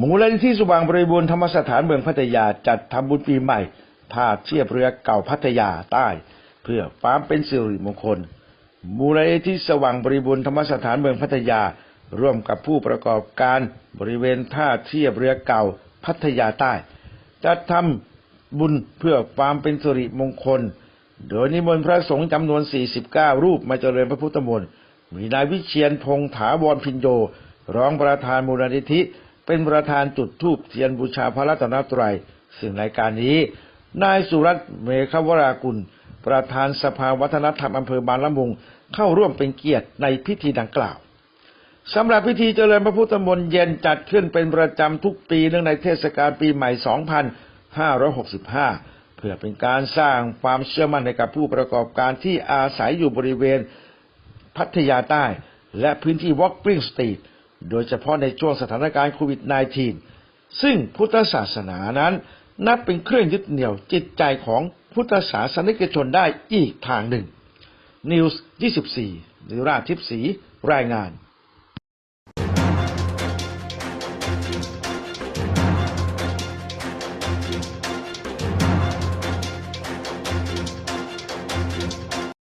มูลนิธิสว่างบริบูรณ์ธรรมสถานเมืองพัทยาจัดทำบุญปีใหม่ท่าเทียบเรือเก่าพัทยาใต้ เพื่อความเป็นสิริมงคล มูลนิธิสว่างบริบูรณ์ธรรมสถานเมืองพัทยา ร่วมกับผู้ประกอบการบริเวณท่าเทียบเรือเก่าพัทยาใต้ จัดทำบุญเพื่อความเป็นสิริมงคล โดยนิมนต์พระสงฆ์จำนวน 49 รูปมาเจริญพระพุทธมนต์มีนายวิเชียนพงษ์ถาวรพินโยรองประธานมูลนิธิ เป็นประธานจุดธูปเทียนบูชาพระรัตนตรัยซึ่งในการนี้ นายสุรัตน์เมฆวรากุล ประธานสภาวัฒนธรรมอำเภอบางละมุงเข้าร่วมเป็นเกียรติในพิธีดังกล่าวสำหรับพิธีเจริญพระพุทธมนต์เย็นจัดขึ้นเป็นประจำทุกปีเนื่องในเทศกาลปีใหม่ 2565 เพื่อเป็นการสร้างความเชื่อมั่นให้กับผู้ประกอบการที่อาศัยอยู่บริเวณพัทยาใต้ และพื้นที่ Walking Street โดยเฉพาะในช่วงสถานการณ์โควิด -19 ซึ่งพุทธศาสนานั้นนับเป็นเครื่องยึดเหนี่ยวจิตใจของพุทธศาสนิกชนได้อีกทางหนึ่ง News 24นิราชทิพศีรายงาน